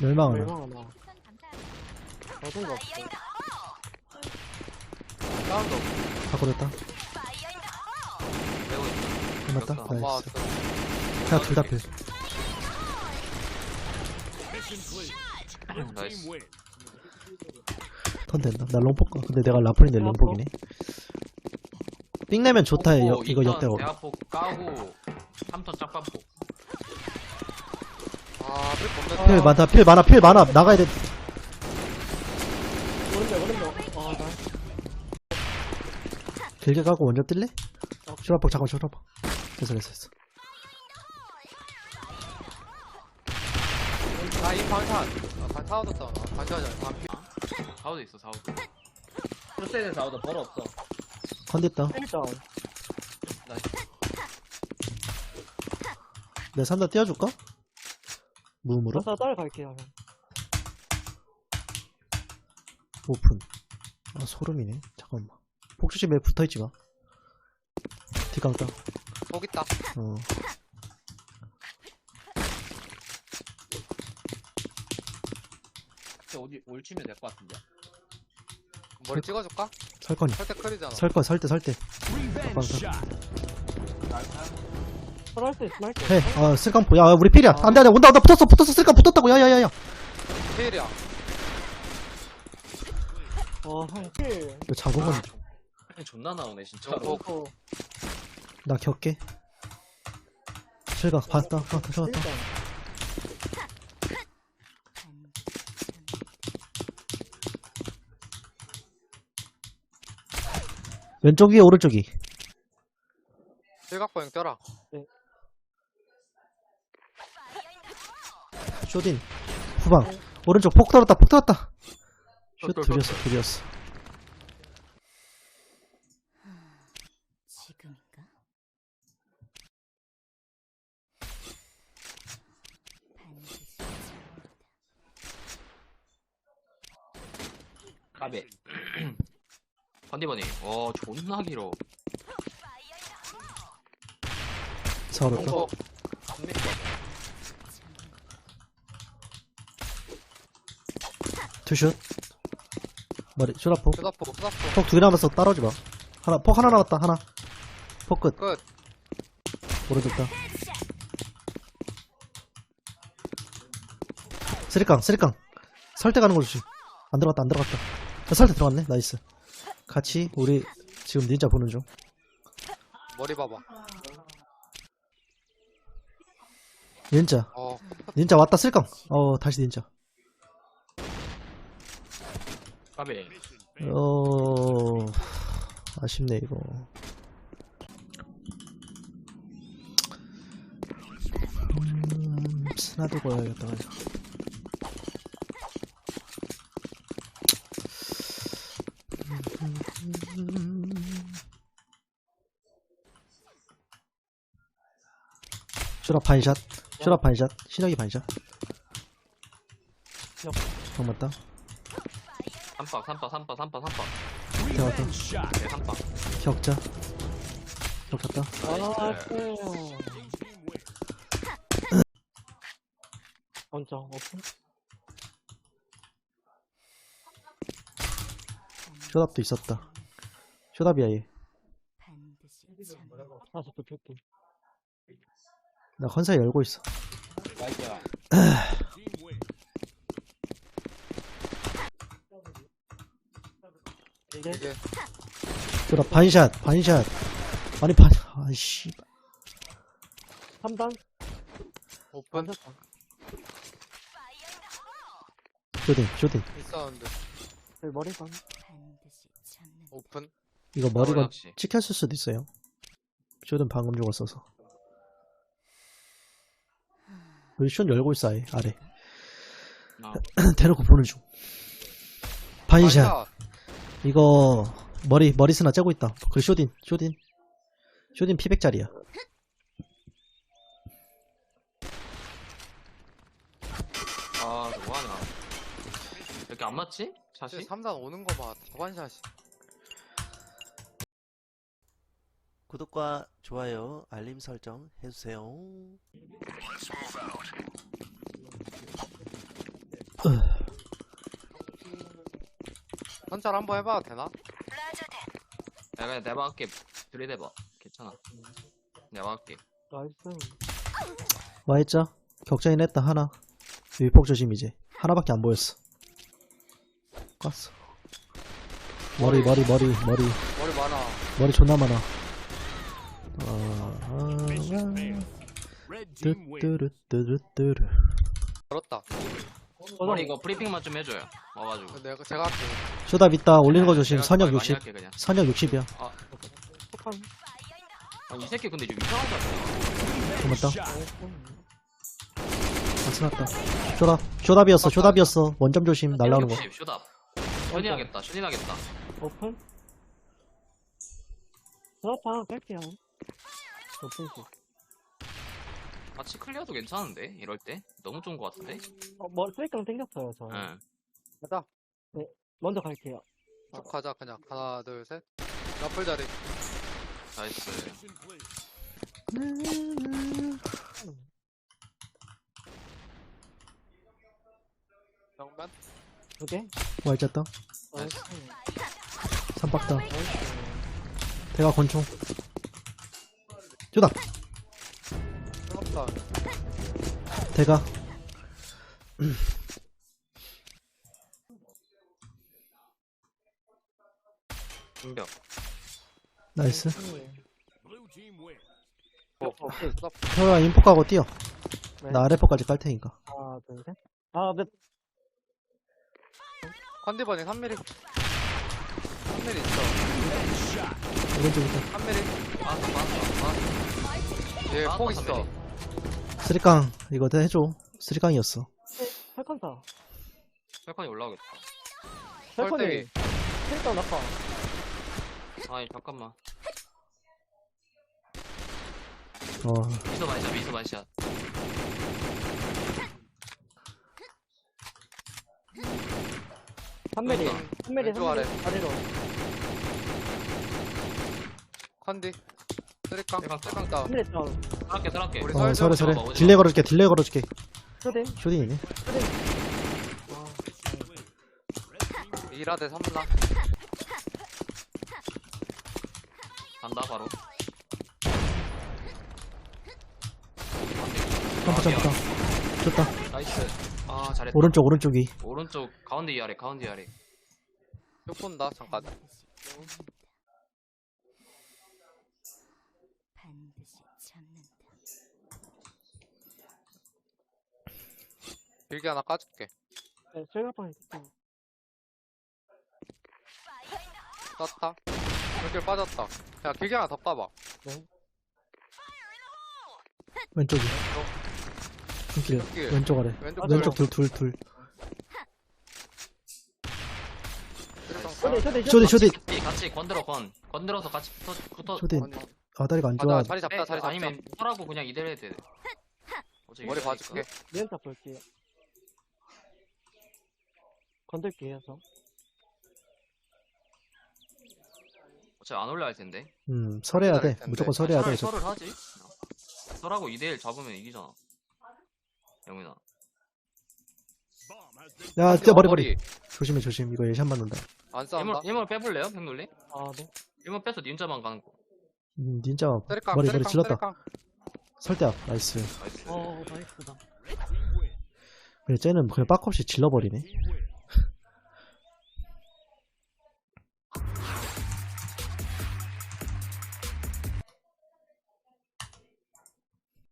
멸망하나 멸망하나. 얻은 거 없어. 다운도 없고 바꿔줬다. 매우 있다 끝났다. 아, 나이스. 그냥 둘다 필. 나이스. 턴 된다 나 롱포가 근데 내가 라플인데 롱포기네. 삥 내면 좋다. 여, 오, 이거 역대로 대화폭 까고 3턴 짝방폭 아, 필 많다 필 많아 필 많아 나가야 돼 오른쪽, 오른쪽. 아, 나. 길게 가고 먼저 뛸래? 쇼라폭 잠깐 쇼라폭 됐어 됐어 됐어 아, 이 방탄. 아, 반 타워졌다. 아, 반샷이야. 반피. 사우도 있어 사우도 풀세대 사우도 벌어 없어. 컨딨다 일단. 내 산다 띄워줄까? 무음으로? 나 따라갈게요. 형. 오픈 아 소름이네 잠깐만 폭주집에 붙어있지 마 뒷강따 거기 있다. 어 어디 올치면 될 것 같은데. 머리 찍어줄까? 설 거니 설때 클이잖아. 설 거 설 때 설 때 설할 수 있으면 할게. 해아 쓸강포 야 우리 필이야 안 돼 안 돼 온다 온다 붙었어 붙었어 쓸강 붙었다고 야 야 야야 필이야. 어, 형, 필. 이거 잡은 아, 건데 존나 나오네 진짜로. 어, 어, 나 겹게 실각 봤다 아 왔다 일단. 왼쪽 위에 오른쪽이 실각보행 떠라. 쇼딘. 후방. 오른쪽 폭 떨었다 폭 떨었다. 슛 둘이었어 둘이었어. 지금인가? 반드시 잡는다. 가베. 번디버니 와 존나 길어. 서울을까 어, 투슛. 머리 쇼라폭 수다포, 수다포. 폭 두 개 남았어. 따라오지 마. 하나 폭 하나 남았다. 하나. 폭끝. 끝. 오른쪽 다 쓰리깡 쓰리깡. 설대 가는 거 조심. 안 들어갔다 안 들어갔다. 아, 설대 들어갔네. 나이스. 같이 우리 지금 닌자 보는 중. 머리 봐봐. 닌자. 어, 닌자 왔다 쓸깡. 어 다시 닌자 어 아쉽네 이거 음 스나 두고 해야겠다 그냥. 슈라 반샷 슈라 반샷 신혁이 반샷 역. 형 맞다 3박 3박 3박 3박 3박 대왔다 네 3박 격자 격쳤다 아, 쎄. 먼저, 오픈. 쇼답도 있었다 쇼답이야 얘 반드시 잡는다. 다시 또 펼게. 나 컨사에 열고 있어 나이스야. 이게, 이게. 쇼답 반샷 반샷 아니 반 아이씨 3단? 오픈. 맞았다. 쇼딘 쇼딘 있었는데. 여기 머리 반. 오픈. 이거 머리가 역시 찍혔을 수도 있어요 쇼딘 방금 죽었어서 우리 쇼 열고 있어 아예 아래 아, 대놓고 보는 중 반샷 반샷. 이거 머리 머리 스나 째고 있다 그 쇼딘 쇼딘 쇼딘 피백짜리야 아 뭐하냐 이렇게 안 맞지? 샷이? 3단 오는 거 봐. 다반샷이. 구독과 좋아요, 알림 설정 해주세요. 선찰 한번 해봐도 되나? 야 그냥 내가 할게 들이대봐 괜찮아 내가 할게 나이스. 와있자. 격자인 했다, 하나. 위폭 조심, 이제. 하나밖에 안 보였어. 깠어. 머리, 머리, 머리, 머리. 머리 많아. 머리 존나 많아. 아, 아, 뚜뚜루뚜루뚜루. 걸었다. 머리 이거 브리핑만 좀 해줘요 와가지고 내가, 제가 할게. 쇼답 있다, 올리는 거 조심. 내가 선역 많이 60. 할게, 그냥. 선역 60이야. 폭탄. 아, 이 새끼 근데 좀 이상한 거 같아 고맙다. 나이스. 아. 쇼답. 쇼답이었어, 쇼답이었어. 원점 조심, 날라오는 거. 60 쇼답 슈딩하겠다 슈딩하겠다 오픈. 드랍방 깔게요. 오픈식. 같이 클리어도 괜찮은데 이럴 때 너무 좋은 거 같은데 어, 뭐, 쓰리깡 땡겼어요, 저. 응 가자. 먼저 갈게요. 쭉 가자, 그냥. 하나, 둘, 셋. 라플 자리. 나이스 정면. 두 개? 와있졌다. 나이스. 삼박다. 대가 권총. 쇼답. 뜨겁다. 대가. 인벽 나이스. 어, 오케이. 수납. 혀가 인포 까고 뛰어. 네. 나 아래포까지 깔 테니까. 하나, 둘, 셋. 아, 몇, 컨디버닝 3mm. 3mm 있어. 오른쪽부터. 3mm. 빠졌어 빠졌어 빠졌어 얘 아, 폭또 있어. 3mm. 쓰리깡. 이거 다 해줘. 쓰리깡이었어. 팔컨사. 셀컨이 올라오겠다 팔컨이. 헐때기. 쓰리깡 낙하. 아니 잠깐만 어, 미소 반샷 미소 반샷 삼메리 왼쪽. 3메리, 왼쪽 아래. 3메리. 아래로. 컨디. 쓰리깡 쓰리깡 다운. 3메리 다운. 살았게 살았게 우리 어, 서래. 딜레이 걸어줄게, 딜레이 걸어줄게. 쇼딩. 쇼딩이네. 와. 2라 대 3라. 간다 바로 점프, 점프, 점프. 좋다. 나이스 아 잘했다 오른쪽, 오른쪽이. 오른쪽 가운데 이 아래 가운데 이 아래 쭉 본다, 잠깐. 반드시 잡는다. 길게 하나 까줄게. 네, 쇠가방이 있어. 떴다. 이렇게 빠졌다. 야, 길게 하나 더 까봐. 왼쪽이. 길 길. 왼쪽 아래. 왼쪽, 왼쪽 둘, 둘, 둘. 쇼딩, 쇼딩, 쇼딩. 같이, 같이 건들어 건 건들어서 같이 붙어 붙어 쇼딩. 아니, 아다리가 안 좋아. 가자, 자리 잡자, 빼, 자리 잡자. 아니면 털하고 그냥 이대로 해도 돼 어차피 머리 봐줄게. 리엔타 볼게요. 건들게 해서. 어차피 안 올라갈 텐데 음, 설해야 돼. 무조건 설해야 돼. 설을, 저. 설을 하지 설하고 2대1 잡으면 이기잖아 영민아 야, 진짜 머리, 머리. 조심해, 조심. 이거 예샷 맞는다. 안 싸운다. 힘을 빼볼래요 백놀리? 아, 네. 힘을 빼서 닌자만 가는 거 음, 닌자. 쓰리깡, 머리, 머리 쓰리깡, 질렀다. 쓰리깡. 설대압. 나이스. 나이스 어, 나이스다. 그래, 쟤는 그냥 빡 없이 질러버리네.